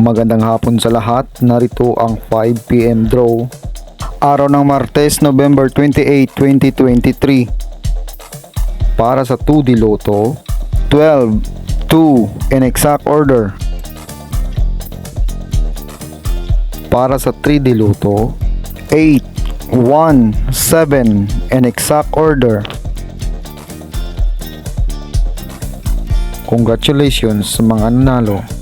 Magandang hapon sa lahat. Narito ang 5pm draw. Araw ng Martes, November 28, 2023. Para sa 2D Lotto, 12, 2 in exact order. Para sa 3D Lotto, 8, 1, 7 in exact order. Congratulations sa mga nanalo.